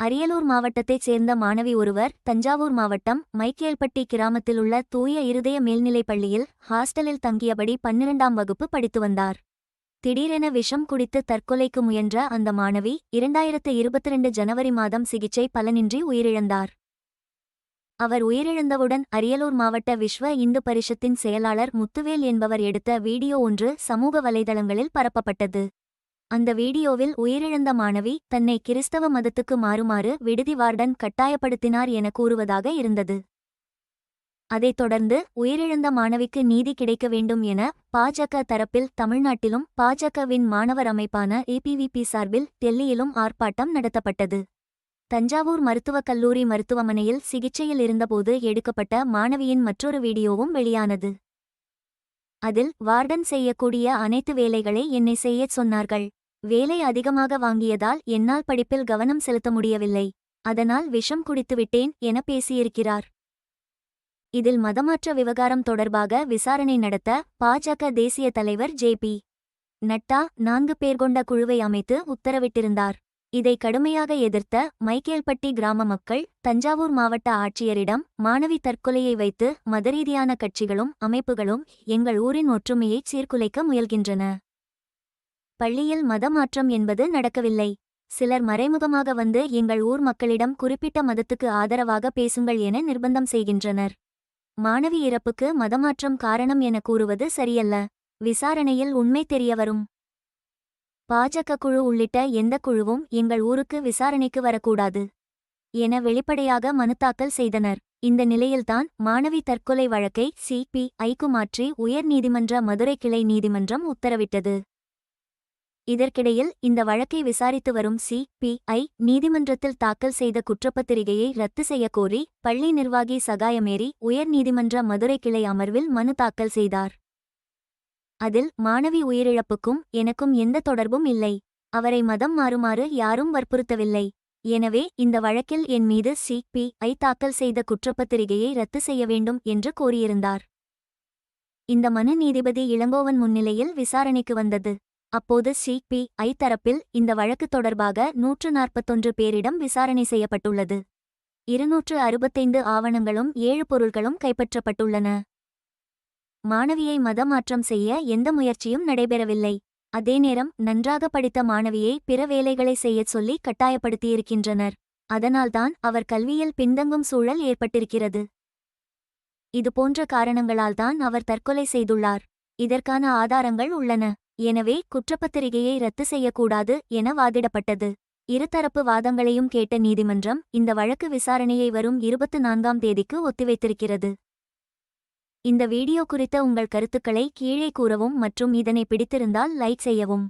அரியலூர் மாவட்டத்தைச் சேர்ந்த மாணவி ஒருவர் தஞ்சாவூர் மாவட்டம் மைக்கேல்பட்டி கிராமத்தில் உள்ள தூய இருதய மேல்நிலைப் பள்ளியில் ஹாஸ்டலில் தங்கியபடி பன்னிரண்டாம் வகுப்பு படித்து வந்தார். திடீரென விஷம் குடித்து தற்கொலைக்கு முயன்ற அந்த மாணவி இரண்டாயிரத்து இருபத்திரண்டு ஜனவரி மாதம் சிகிச்சை பலனின்றி உயிரிழந்தார். அவர் உயிரிழந்தவுடன் அரியலூர் மாவட்ட விஸ்வ இந்து பரிஷத்தின் செயலாளர் முத்துவேல் என்பவர் எடுத்த வீடியோ ஒன்று சமூக வலைதளங்களில் பரப்பப்பட்டது. அந்த வீடியோவில் உயிரிழந்த மாணவி தன்னை கிறிஸ்தவ மதத்துக்கு மாறுமாறு விடுதி வார்டன் கட்டாயப்படுத்தினார் என கூறுவதாக இருந்தது. அதைத் தொடர்ந்து உயிரிழந்த மாணவிக்கு நீதி கிடைக்க வேண்டும் என பாஜக தரப்பில் தமிழ்நாட்டிலும் பாஜகவின் மாணவர் அமைப்பான ஏபிவிபி சார்பில் டெல்லியிலும் ஆர்ப்பாட்டம் நடத்தப்பட்டது. தஞ்சாவூர் மருத்துவக் கல்லூரி மருத்துவமனையில் சிகிச்சையில் இருந்தபோது எடுக்கப்பட்ட மாணவியின் மற்றொரு வீடியோவும் வெளியானது. அதில் வார்டன் செய்யக்கூடிய அனைத்து வேலைகளை என்னை செய்யச் சொன்னார்கள். வேலை அதிகமாக வாங்கியதால் என்னால் படிப்பில் கவனம் செலுத்த முடியவில்லை. அதனால் விஷம் குடித்துவிட்டேன் என பேசியிருக்கிறார். இதில் மதமாற்ற விவகாரம் தொடர்பாக விசாரணை நடத்த பாஜக தேசிய தலைவர் ஜே. பி. நட்டா நான்கு பேர் கொண்ட குழுவை அமைத்து உத்தரவிட்டிருந்தார். இதை கடுமையாக எதிர்த்த மைக்கேல்பட்டி கிராம மக்கள் தஞ்சாவூர் மாவட்ட ஆட்சியரிடம் மாணவி தற்கொலையை வைத்து மதரீதியான கட்சிகளும் அமைப்புகளும் எங்கள் ஊரின் ஒற்றுமையைச் சீர்குலைக்க முயல்கின்றன. பள்ளியில் மதமாற்றம் என்பது நடக்கவில்லை. சிலர் மறைமுகமாக வந்து எங்கள் ஊர் மக்களிடம் குறிப்பிட்ட மதத்துக்கு ஆதரவாக பேசுங்கள் என நிர்பந்தம் செய்கின்றனர். மாணவி இறப்புக்கு மதமாற்றம் காரணம் என கூறுவது சரியல்ல. விசாரணையில் உண்மை தெரியவரும். பாஜக குழு உள்ளிட்ட எந்த குழுவும் எங்கள் ஊருக்கு விசாரணைக்கு வரக்கூடாது என வெளிப்படையாக மனு தாக்கல் செய்தனர். இந்த நிலையில்தான் மாணவி தற்கொலை வழக்கை சிபிஐக்கு மாற்றி உயர்நீதிமன்ற மதுரை கிளை நீதிமன்றம் உத்தரவிட்டது. இதற்கிடையில் இந்த வழக்கை விசாரித்து வரும் சி பி ஐ நீதிமன்றத்தில் தாக்கல் செய்த குற்றப்பத்திரிகையை ரத்து செய்யக்கோரி பள்ளி நிர்வாகி சகாயமேரி உயர்நீதிமன்ற மதுரை கிளை அமர்வில் மனு தாக்கல் செய்தார். அதில் மாணவி உயிரிழப்புக்கும் எனக்கும் எந்த தொடர்பும் இல்லை. அவரை மதம் மாறுமாறு யாரும் வற்புறுத்தவில்லை. எனவே இந்த வழக்கில் என் மீது சி பி ஐ தாக்கல் செய்த குற்றப்பத்திரிகையை ரத்து செய்ய வேண்டும் என்று கோரியிருந்தார். இந்த மனு நீதிபதி இளங்கோவன் முன்னிலையில் விசாரணைக்கு வந்தது. அப்போது சி. பி. ஐ. தரப்பில் இந்த வழக்கு தொடர்பாக நூற்று நாற்பத்தொன்று பேரிடம் விசாரணை செய்யப்பட்டுள்ளது. இருநூற்று அறுபத்தைந்து ஆவணங்களும் ஏழு பொருள்களும் கைப்பற்றப்பட்டுள்ளன. மாணவியை மதமாற்றம் செய்ய எந்த முயற்சியும் நடைபெறவில்லை. அதே நேரம் நன்றாக படித்த மாணவியை பிற வேலைகளை செய்யச் சொல்லி கட்டாயப்படுத்தியிருக்கின்றனர். அதனால்தான் அவர் கல்வியில் பின்தங்கும் சூழல் ஏற்பட்டிருக்கிறது. இதுபோன்ற காரணங்களால்தான் அவர் தற்கொலை செய்துள்ளார். இதற்கான ஆதாரங்கள் உள்ளன. எனவே குற்றப்பத்திரிகையை ரத்து செய்யக்கூடாது என வாதிடப்பட்டது. இருதரப்பு வாதங்களையும் கேட்ட நீதிமன்றம் இந்த வழக்கு விசாரணையை வரும் இருபத்து நான்காம் தேதிக்கு ஒத்திவைத்திருக்கிறது. இந்த வீடியோ குறித்த உங்கள் கருத்துக்களை கீழே கூறவும் மற்றும் இதனை பிடித்திருந்தால் லைக் செய்யவும்.